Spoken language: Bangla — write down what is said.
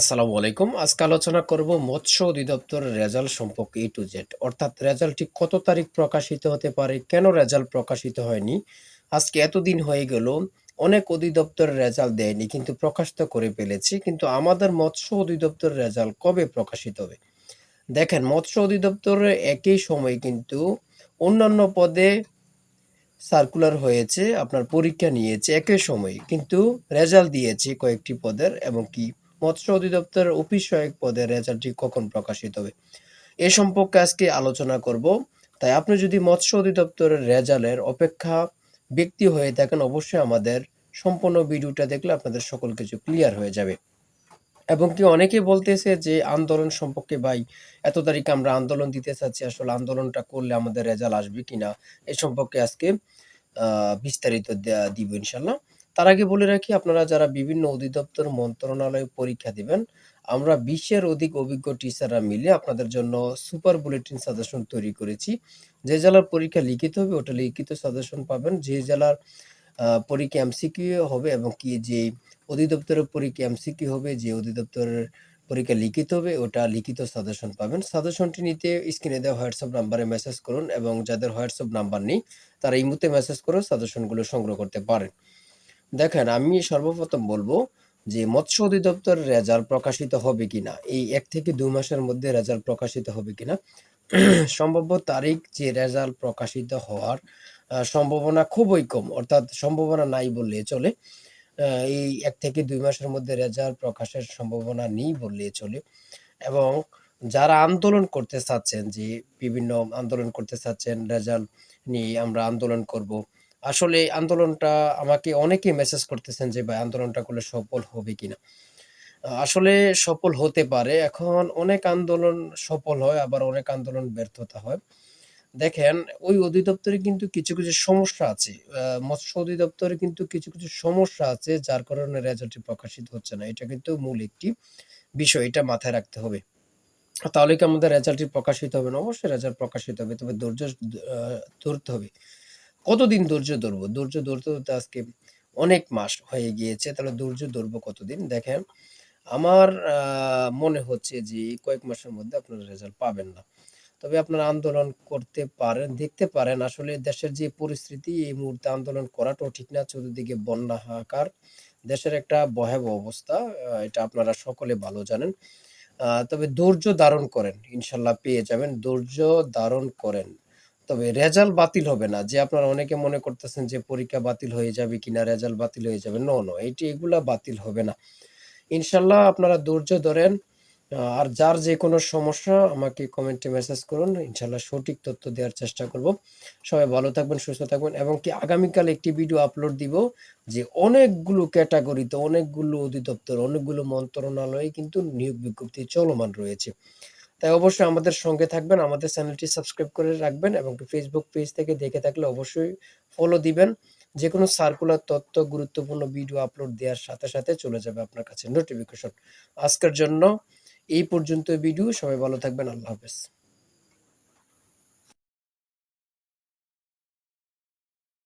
আসসালামু আলাইকুম। আজকে আলোচনা করব মৎস্য অধিদপ্তরের রেজাল্ট সম্পর্কে এ টু জেড অর্থাৎ রেজাল্টটি কত তারিখ প্রকাশিত হতে পারে, কেন রেজাল্ট প্রকাশিত হয়নি, আজকে এতদিন হয়ে গেল, অনেক অধিদপ্তরের রেজাল্ট দেয়নি, কিন্তু প্রকাশিত করে ফেলেছি, কিন্তু আমাদের মৎস্য অধিদপ্তরের রেজাল্ট কবে প্রকাশিত হবে? দেখেন, মৎস্য অধিদপ্তরের একই সময় কিন্তু অন্যান্য পদে সার্কুলার হয়েছে, আপনার পরীক্ষা নিয়েছে, একই সময়, কিন্তু রেজাল্ট দিয়েছে কয়েকটি পদের এবং কি মৎস্য অধিদপ্তরের অফিস সহায়ক পদের রেজাল্টটি কখন প্রকাশিত হবে? এ সম্পর্কে আজকে আলোচনা করব। তাই আপনি যদি মৎস্য অধিদপ্তরের রেজাল্টের অপেক্ষা ব্যক্তি হয়ে থাকেন, অবশ্যই আমাদের সম্পূর্ণ ভিডিওটা দেখলে আপনাদের সকল কিছু ক্লিয়ার হয়ে যাবে। এবং কি অনেকে বলতেছে যে, আন্দোলন সম্পর্কে, ভাই, এত তারিখে আমরা আন্দোলন দিতে চাচ্ছি, আসলে আন্দোলনটা করলে আমাদের রেজাল্ট আসবে কিনা? এ সম্পর্কে আজকে বিস্তারিত দিব ইনশাল্লাহ তার আগে বলে রাখি, আপনারা যারা বিভিন্ন অধিদপ্তর মন্ত্রণালয়ে পরীক্ষা দিবেন, আমরা বিশ্বের অধিক অভিজ্ঞ টিচাররা মিলে আপনাদের জন্য সুপার বুলেটিন সাজেশন তৈরি করেছি। যে জেলার পরীক্ষা লিখিত হবে, ওটা লিখিত সাজেশন পাবেন। যে জেলার পরীক্ষা এমসিকিউ হবে এবং কি যে অধিদপ্তরের পরীক্ষা এমসিকিউ হবে, যে অধিদপ্তরের পরীক্ষা লিখিত হবে, ওটা লিখিত সাজেশন পাবেন। সাজেশনটি নিতে স্ক্রিনে দেওয়া হোয়াটসঅ্যাপ নাম্বারে মেসেজ করুন এবং যাদের হোয়াটসঅ্যাপ নাম্বার নেই, তারা এই মুহূর্তে মেসেজ করে সাজেশনগুলো সংগ্রহ করতে পারেন। দেখেন, আমি সর্বপ্রথম বলব যে মৎস্য অধিদপ্তর রেজাল্ট প্রকাশিত হবে কিনা, এই এক থেকে দুই মাসের মধ্যে রেজাল্ট প্রকাশিত হবে কিনা, সম্ভাব্য তারিখ যে রেজাল্ট প্রকাশিত হওয়ার সম্ভাবনা খুবই কম, অর্থাৎ সম্ভাবনা নাই বললে চলে এই এক থেকে দুই মাসের মধ্যে রেজাল্ট প্রকাশের সম্ভাবনা নেই বললে চলে, এবং যারা আন্দোলন করতে চাচ্ছেন, যে বিভিন্ন আন্দোলন করতে চাচ্ছেন, রেজাল্ট নিয়ে আমরা আন্দোলন করব আসলে আন্দোলনটা আমাকে অনেকে মেসেজ করতেছেন যে, ভাই, আন্দোলনটা করলে সফল হবে কিনা? আসলে সফল হতে পারে। এখন অনেক আন্দোলন সফল হয়, আবার অনেক আন্দোলন ব্যর্থতা হয়। দেখেন, ওই অধিদপ্তরে কিন্তু কিছু কিছু সমস্যা আছে। মৎস্য অধিদপ্তরে কিন্তু কিছু কিছু সমস্যা আছে, যার কারণে রেজাল্টটি প্রকাশিত হচ্ছে না। এটা কিন্তু মূল একটি বিষয়, এটা মাথায় রাখতে হবে। তাহলে কি আমাদের রেজাল্টটি প্রকাশিত হবে না? অবশ্যই রেজাল্ট প্রকাশিত হবে, তবে ধৈর্য ধরতে হবে। কতদিন ধৈর্য ধরবো? ধৈর্য ধরতে ধরতে আজকে অনেক মাস হয়ে গিয়েছে। তাহলে ধৈর্য ধরবো কতদিন? দেখেন, আমার মনে হচ্ছে যে কয়েক মাসের মধ্যে আপনারা রেজাল্ট পাবেন না। তবে আপনারা আন্দোলন করতে পারেন, দেখতে পারেন। আসলে দেশের যে পরিস্থিতি, এই মুহূর্তে আন্দোলন করাটাও ঠিক না। চতুর্দিকে বন্যা, হাহাকার। দেশের একটা ভয়াবহ অবস্থা এটা আপনারা সকলে ভালো জানেন। তবে ধৈর্য ধারণ করেন। ইনশাল্লাহ পেয়ে যাবেন। ধৈর্য ধারণ করেন। তবে রেজাল্ট বাতিল হবে না, যে আপনারা অনেকে মনে করতেছেন যে পরীক্ষা বাতিল হয়ে যাবে কিনা, রেজাল্ট বাতিল হয়ে যাবে নো নো এটি এগুলা বাতিল হবে না। ইনশাল্লাহ আপনারা ধৈর্য ধরেন আর যার যে কোনো সমস্যা আমাকে কমেন্টে মেসেজ করুন ইনশাল্লাহ সঠিক তথ্য দেওয়ার চেষ্টা করব। সবাই ভালো থাকবেন, সুস্থ থাকবেন, এবং কি আগামীকাল একটি ভিডিও আপলোড দিব, যে অনেকগুলো ক্যাটাগরিতে অনেকগুলো অধিদপ্তর, অনেকগুলো মন্ত্রণালয়ে কিন্তু নিয়োগ বিজ্ঞপ্তি চলমান রয়েছে। তাই অবশ্যই আমাদের সঙ্গে থাকবেন, আমাদের চ্যানেলটি সাবস্ক্রাইব করে রাখবেন এবং ফেসবুক পেজ থেকে দেখে থাকলে অবশ্যই ফলো দিবেন। যে কোনো সার্কুলার তথ্য, গুরুত্বপূর্ণ ভিডিও আপলোড দেওয়ার সাথে সাথে চলে যাবে আপনার কাছে নোটিফিকেশন আজকের জন্য এই পর্যন্ত ভিডিও সবাই ভালো থাকবেন, আল্লাহ হাফেজ।